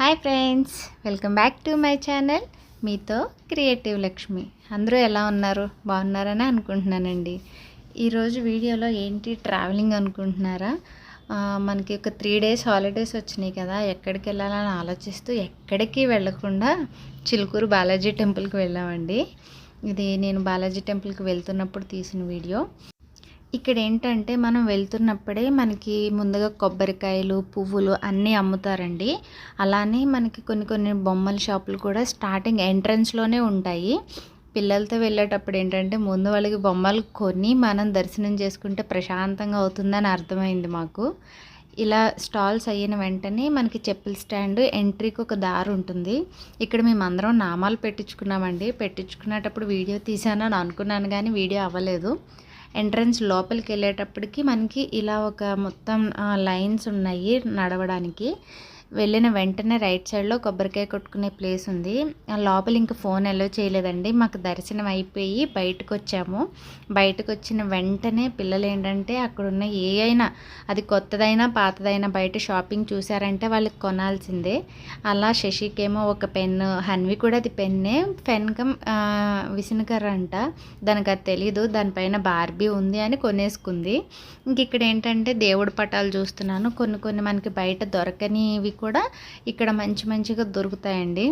Hi friends welcome back to my channel. మీతో creative Lakshmi. అందరూ ఎలా ఉన్నారు? బాగున్నారని అనుకుంటున్నానండి. ఈరోజు వీడియోలో ఏంటి ట్రావెలింగ్ అనుకుంటున్నారా? మనకి ఒక త్రీ డేస్ హాలిడేస్ వచ్చినాయి కదా ఎక్కడికి వెళ్ళాలని ఆలోచిస్తూ ఎక్కడికి వెళ్ళకుండా చిలుకూరు బాలాజీ టెంపుల్కి వెళ్ళామండి. ఇది నేను బాలాజీ టెంపుల్కి వెళ్తున్నప్పుడు తీసిన వీడియో. ఇక్కడ ఏంటంటే మనం వెళ్తున్నప్పుడే మనకి ముందుగా కొబ్బరికాయలు పువ్వులు అన్నీ అమ్ముతారండి. అలానే మనకి కొన్ని కొన్ని బొమ్మల షాపులు కూడా స్టార్టింగ్ ఎంట్రన్స్లోనే ఉంటాయి. పిల్లలతో వెళ్ళేటప్పుడు ఏంటంటే ముందు వాళ్ళకి బొమ్మలు కొని మనం దర్శనం చేసుకుంటే ప్రశాంతంగా అవుతుందని అర్థమైంది మాకు. ఇలా స్టాల్స్ అయిన వెంటనే మనకి చెప్పుల స్టాండ్ ఎంట్రీకి ఒక దారి ఉంటుంది. ఇక్కడ మేము అందరం నామాలు పెట్టించుకున్నామండి. పెట్టించుకునేటప్పుడు వీడియో తీసానని అనుకున్నాను కానీ వీడియో అవ్వలేదు. ఎంట్రన్స్ లోపలికి వెళ్ళేటప్పటికి మనకి ఇలా ఒక మొత్తం లైన్స్ ఉన్నాయి నడవడానికి. వెళ్ళిన వెంటనే రైట్ సైడ్లో కొబ్బరికాయ కొట్టుకునే ప్లేస్ ఉంది. లోపల ఇంక ఫోన్ ఎల్లో చేయలేదండి. మాకు దర్శనం అయిపోయి బయటకు వచ్చాము బయటకు వచ్చిన వెంటనే పిల్లలు ఏంటంటే అక్కడున్న ఏ అయినా అది కొత్తదైనా పాతదైనా బయట షాపింగ్ చూసారంటే వాళ్ళకి కొనాల్సిందే. అలా శశికేమో ఒక పెన్ హన్వి కూడా అది పెన్నే పెన్ విసినకర్ర అంట. దానికి అది తెలీదు. దానిపైన బార్బీ ఉంది అని కొనేసుకుంది. ఇంక ఇక్కడ ఏంటంటే దేవుడి పటాలు చూస్తున్నాను. కొన్ని కొన్ని మనకి బయట దొరకనివి కూడా ఇక్కడ మంచి మంచిగా దొరుకుతాయండి.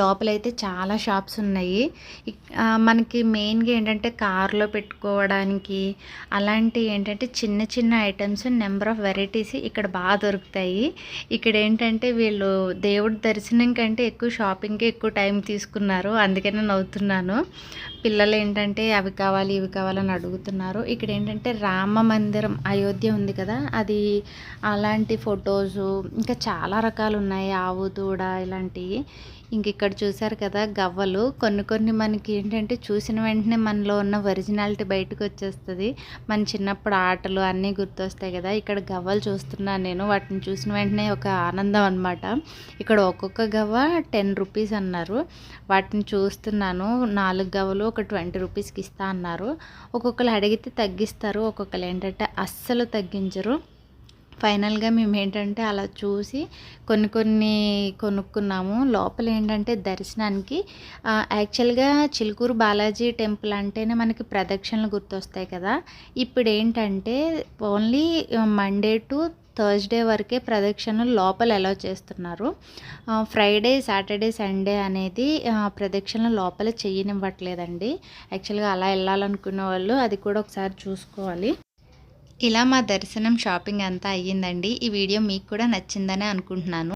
లోపలైతే చాలా షాప్స్ ఉన్నాయి. మనకి మెయిన్గా ఏంటంటే కార్లో పెట్టుకోవడానికి అలాంటి ఏంటంటే చిన్న చిన్న ఐటమ్స్ నెంబర్ ఆఫ్ వెరైటీస్ ఇక్కడ బాగా దొరుకుతాయి. ఇక్కడ ఏంటంటే వీళ్ళు దేవుడి దర్శనం కంటే ఎక్కువ షాపింగ్కి ఎక్కువ టైం తీసుకున్నారు. అందుకనే నవ్వుతున్నాను. పిల్లలు ఏంటంటే అవి కావాలి ఇవి కావాలని అడుగుతున్నారు. ఇక్కడ ఏంటంటే రామ మందిరం అయోధ్య ఉంది కదా అది అలాంటి ఫొటోసు ఇంకా చాలా రకాలు ఉన్నాయి. ఆవు దూడ ఇలాంటివి. ఇంక ఇక్కడ చూసారు కదా గవ్వలు. కొన్ని కొన్ని మనకి ఏంటంటే చూసిన వెంటనే మనలో ఉన్న ఒరిజినాలిటీ బయటకు వచ్చేస్తుంది. మన చిన్నప్పుడు ఆటలు అన్నీ గుర్తొస్తాయి కదా. ఇక్కడ గవ్వలు చూస్తున్నాను నేను. వాటిని చూసిన వెంటనే ఒక ఆనందం అనమాట ఇక్కడ ఒక్కొక్క గవ్వ టెన్ రూపీస్ అన్నారు. వాటిని చూస్తున్నాను. నాలుగు గవ్వలు ఒక ట్వంటీ రూపీస్కి ఇస్తా అన్నారు. ఒక్కొక్కరు అడిగితే తగ్గిస్తారు. ఒక్కొక్కరు ఏంటంటే అస్సలు తగ్గించరు. ఫైనల్గా మేము ఏంటంటే అలా చూసి కొన్ని కొన్ని కొనుక్కున్నాము. లోపల ఏంటంటే దర్శనానికి యాక్చువల్గా చిలుకూరు బాలాజీ టెంపుల్ అంటేనే మనకి ప్రదక్షిణలు గుర్తొస్తాయి కదా. ఇప్పుడు ఏంటంటే ఓన్లీ మండే టు థర్స్డే వరకే ప్రదక్షిణలు లోపల అలౌ చేస్తున్నారు. ఫ్రైడే సాటర్డే సండే అనేది ప్రదక్షిణలు లోపల చేయనివ్వట్లేదండి. యాక్చువల్గా అలా వెళ్ళాలనుకునే వాళ్ళు అది కూడా ఒకసారి చూసుకోవాలి. ఇలా మా దర్శనం షాపింగ్ అంతా అయ్యిందండి. ఈ వీడియో మీకు కూడా నచ్చిందనే అనుకుంటున్నాను.